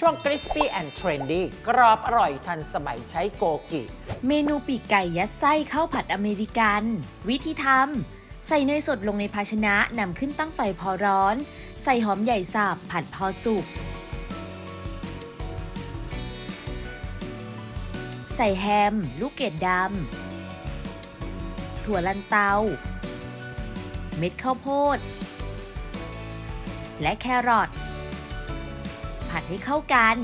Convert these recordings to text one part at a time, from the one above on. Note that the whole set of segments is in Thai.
ช่วง Crispy and Trendy กรอบอร่อยทันสมัยใช้โกกิ เมนูปีกไก่ยัดไส้ข้าวผัดอเมริกัน วิธีทำ ใส่เนยสดลงในภาชนะนำขึ้นตั้งไฟพอร้อน ใส่หอมใหญ่สับผัดพอสุก ใส่แฮม ลูกเกดดำ ถั่วลันเตา เม็ดข้าวโพด และแครอท ผัดให้เข้ากัน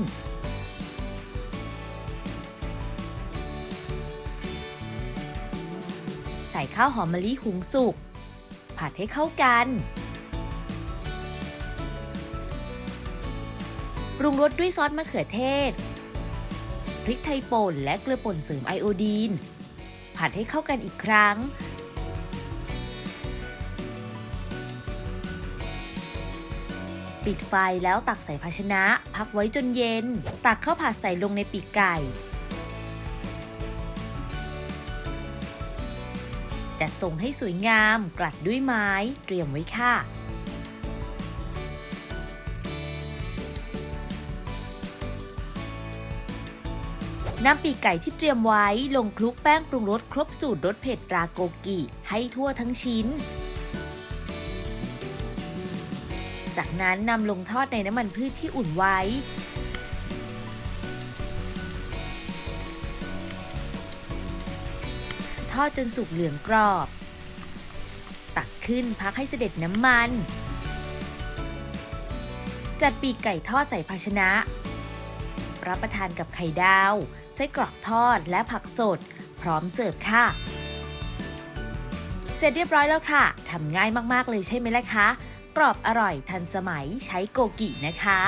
ใส่ข้าวหอมมะลิหุงสุก ผัดให้เข้ากัน ปรุงรสด้วยซอสมะเขือเทศ พริกไทยป่นและเกลือป่นเสริมไอโอดีน ผัดให้เข้ากันอีกครั้ง ปิดไฟแล้วตักใส่ภาชนะ พักไว้จนเย็น ตักข้าวผัดใส่ลงในปีกไก่จัดส่งให้สวยงามกลัดด้วยไม้ เตรียมไว้ค่ะ นำปีกไก่ที่เตรียมไว้ลงคลุกแป้งปรุงรสครบสูตรรสเผ็ดราโกกิ ให้ทั่วทั้งชิ้น จากนั้นนำลงทอดในน้ำมันพืชที่อุ่นไว้ ทอดจนสุกเหลืองกรอบ ตักขึ้นพักให้เสด็จน้ำมัน จัดปีกไก่ทอดใส่ภาชนะ รับประทานกับไข่ดาวไส้กรอกทอดและผักสด พร้อมเสิร์ฟค่ะเสร็จเรียบร้อยแล้วค่ะ ทำง่ายมาก ๆ เลยใช่ไหมล่ะคะ กรอบอร่อยทันสมัยใช้โกกินะคะ